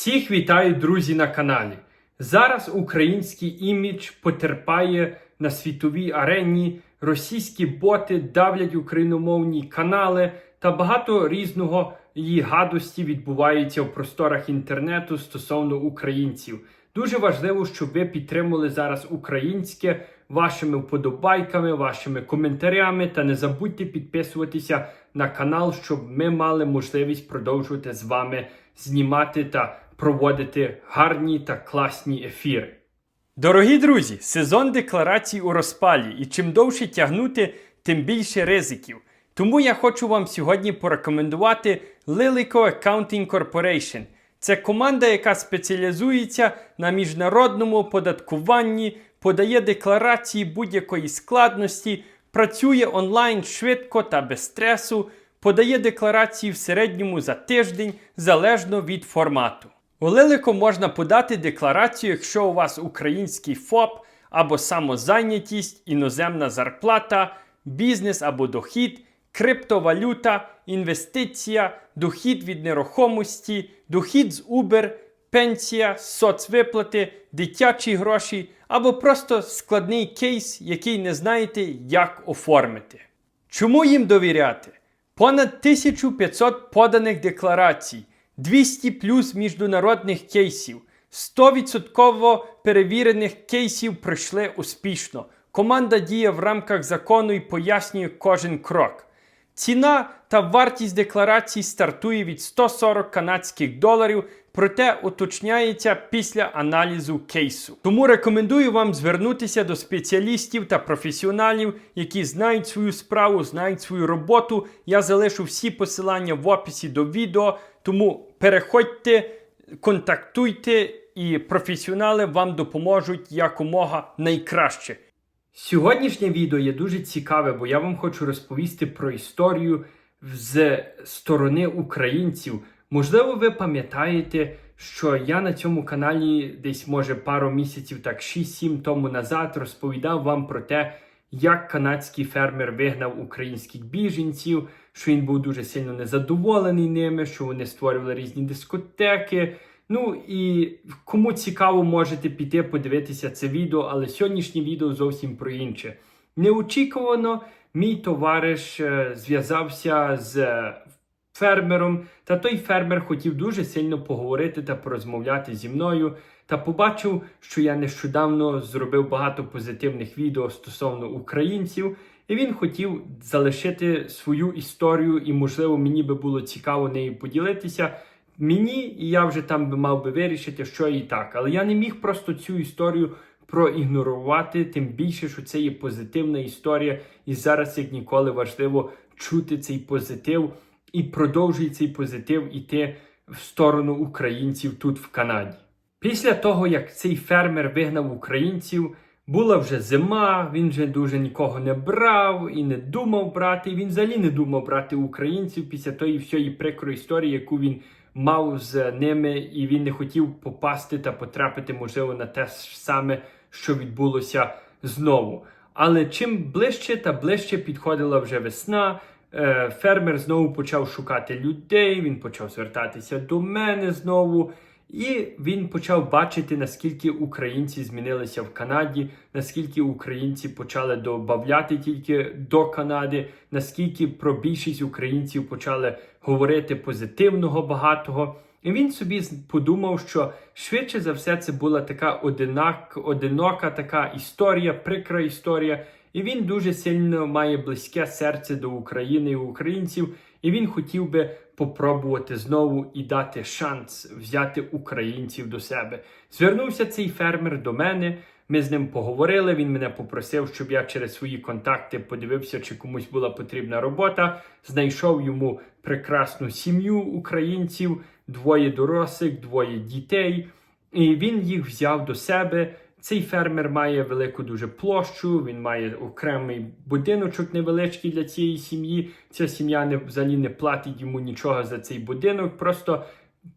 Всіх вітаю, друзі, на каналі. Зараз український імідж потерпає на світовій арені. Російські боти давлять україномовні канали та багато різного її гадості відбувається в просторах інтернету стосовно українців. Дуже важливо, щоб ви підтримали зараз українське вашими вподобайками, вашими коментарями та не забудьте підписуватися на канал, щоб ми мали можливість продовжувати з вами знімати та проводити гарні та класні ефіри. Дорогі друзі, сезон декларацій у розпалі, і чим довше тягнути, тим більше ризиків. Тому я хочу вам сьогодні порекомендувати Lilico Accounting Corporation. Це команда, яка спеціалізується на міжнародному оподаткуванні, подає декларації будь-якої складності, працює онлайн швидко та без стресу, подає декларації в середньому за тиждень залежно від формату. У Лилико можна подати декларацію, якщо у вас український ФОП або самозайнятість, іноземна зарплата, бізнес або дохід, криптовалюта, інвестиція, дохід від нерухомості, дохід з Uber, пенсія, соцвиплати, дитячі гроші або просто складний кейс, який не знаєте, як оформити. Чому їм довіряти? Понад 1500 поданих декларацій, 200 плюс міжнародних кейсів, 100% перевірених кейсів пройшли успішно. Команда діє в рамках закону і пояснює кожен крок. Ціна та вартість декларацій стартує від 140 канадських доларів, проте уточняється після аналізу кейсу. Тому рекомендую вам звернутися до спеціалістів та професіоналів, які знають свою справу, знають свою роботу. Я залишу всі посилання в описі до відео, тому переходьте, контактуйте, і професіонали вам допоможуть якомога найкраще. Сьогоднішнє відео є дуже цікаве, бо я вам хочу розповісти про історію з сторони українців. Можливо, ви пам'ятаєте, що я на цьому каналі десь, може, пару місяців, так 6-7 тому назад розповідав вам про те, як канадський фермер вигнав українських біженців, що він був дуже сильно незадоволений ними, що вони створювали різні дискотеки. Ну і кому цікаво, можете піти подивитися це відео, але сьогоднішнє відео зовсім про інше. Неочікувано мій товариш е, зв'язався з е, фермером, та той фермер хотів дуже сильно поговорити та порозмовляти зі мною. Та побачив, що я нещодавно зробив багато позитивних відео стосовно українців, і він хотів залишити свою історію, і, можливо, мені би було цікаво нею поділитися мені, і я вже там би мав би вирішити, що і так. Але я не міг просто цю історію проігнорувати, тим більше, що це є позитивна історія, і зараз, як ніколи, важливо чути цей позитив і продовжує цей позитив іти в сторону українців тут в Канаді. Після того, як цей фермер вигнав українців, була вже зима, він вже дуже нікого не брав і не думав брати. Він взагалі не думав брати українців після тої всієї прикрої історії, яку він мав з ними, і він не хотів попасти та потрапити, можливо, на те ж саме, що відбулося знову. Але чим ближче та ближче підходила вже весна, е, фермер знову почав шукати людей, він почав звертатися до мене знову. І він почав бачити, наскільки українці змінилися в Канаді, наскільки українці почали додати тільки до Канади, наскільки про більшість українців почали говорити позитивного багатого. І він собі подумав, що швидше за все це була така одинак, одинока така історія, прикра історія. І він дуже сильно має близьке серце до України і українців. І він хотів би попробувати знову і дати шанс взяти українців до себе. Звернувся цей фермер до мене. Ми з ним поговорили. Він мене попросив, щоб я через свої контакти подивився, чи комусь була потрібна робота. Знайшов йому прекрасну сім'ю українців, двоє дорослих, двоє дітей. І він їх взяв до себе. Цей фермер має велику дуже площу, він має окремий будиночок невеличкий для цієї сім'ї. Ця сім'я не взагалі не платить йому нічого за цей будинок, просто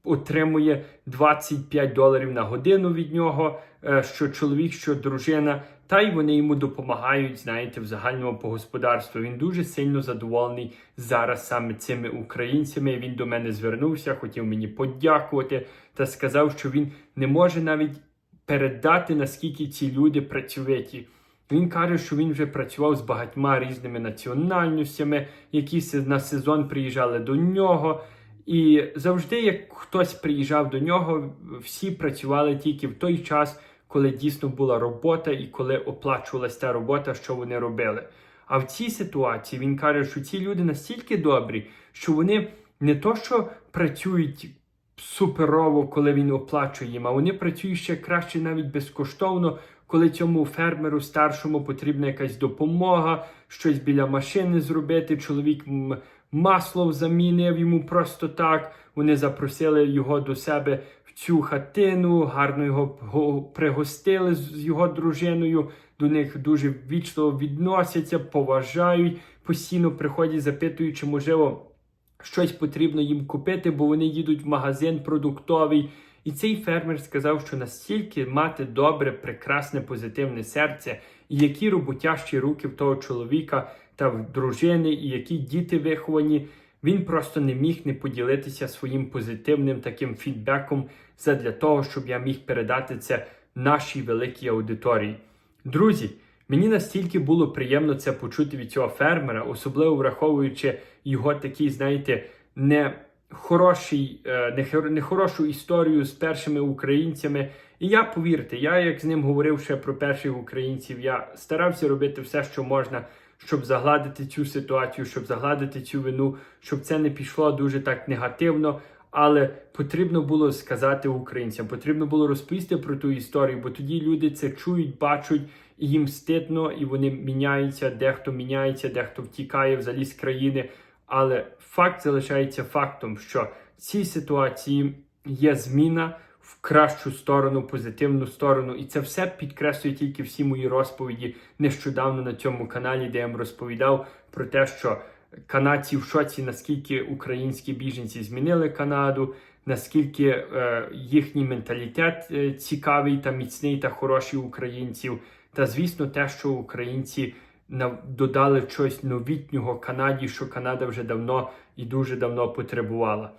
отримує 25 доларів на годину від нього, е, що чоловік, що дружина. Та й вони йому допомагають, знаєте, в загальному по господарству. Він дуже сильно задоволений зараз саме цими українцями. Він до мене звернувся, хотів мені подякувати та сказав, що він не може навіть передати, наскільки ці люди працьовиті. Він каже, що він вже працював з багатьма різними національностями, які на сезон приїжджали до нього. І завжди, як хтось приїжджав до нього, всі працювали тільки в той час, коли дійсно була робота і коли оплачувалась та робота, що вони робили. А в цій ситуації він каже, що ці люди настільки добрі, що вони не то, що працюють суперово, коли він оплачує їм, а вони працюють ще краще навіть безкоштовно, коли цьому фермеру старшому потрібна якась допомога, щось біля машини зробити. Чоловік масло замінив йому просто так. Вони запросили його до себе в цю хатину, гарно його пригостили з його дружиною. До них дуже вічливо відносяться, поважають, постійно приходять, запитують, чи можливо щось потрібно їм купити, бо вони їдуть в магазин продуктовий. І цей фермер сказав, що настільки мати добре, прекрасне, позитивне серце, і які роботящі руки в того чоловіка та в дружини, і які діти виховані, він просто не міг не поділитися своїм позитивним таким фідбеком задля того, щоб я міг передати це нашій великій аудиторії. Друзі, мені настільки було приємно це почути від цього фермера, особливо враховуючи його такий, знаєте, не хороший, е, не, хор- історію з першими українцями. І я повірте, я як з ним говорив ще про перших українців, я старався робити все, що можна, щоб загладити цю ситуацію, щоб загладити цю вину, щоб це не пішло дуже так негативно. Але потрібно було сказати українцям, потрібно було розповісти про ту історію, бо тоді люди це чують, бачать, і їм стидно, і вони міняються. Дехто міняється, дехто втікає взагалі з країни. Але факт залишається фактом, що в цій ситуації є зміна в кращу сторону, позитивну сторону, і це все підкреслює тільки всі мої розповіді нещодавно на цьому каналі, де я вам розповідав про те, що канадці в шоці, наскільки українські біженці змінили Канаду, наскільки е, їхній менталітет е, цікавий та міцний та хороший українців. Та звісно, те, що українці додали щось новітнього Канаді, що Канада вже давно і дуже давно потребувала.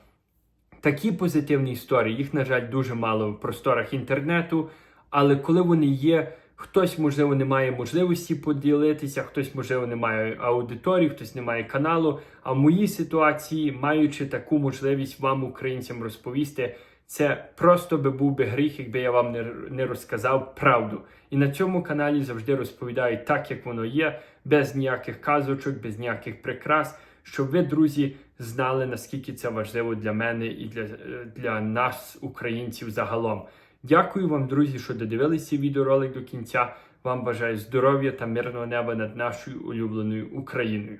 Такі позитивні історії, їх, на жаль, дуже мало в просторах інтернету, але коли вони є, хтось, можливо, не має можливості поділитися, хтось, можливо, не має аудиторії, хтось не має каналу. А в моїй ситуації, маючи таку можливість вам, українцям, розповісти, це просто би був би гріх, якби я вам не, розказав правду. І на цьому каналі завжди розповідаю так, як воно є, без ніяких казочок, без ніяких прикрас, щоб ви, друзі, знали, наскільки це важливо для мене і для, для нас, українців, загалом. Дякую вам, друзі, що додивилися відеоролик до кінця. Вам бажаю здоров'я та мирного неба над нашою улюбленою Україною.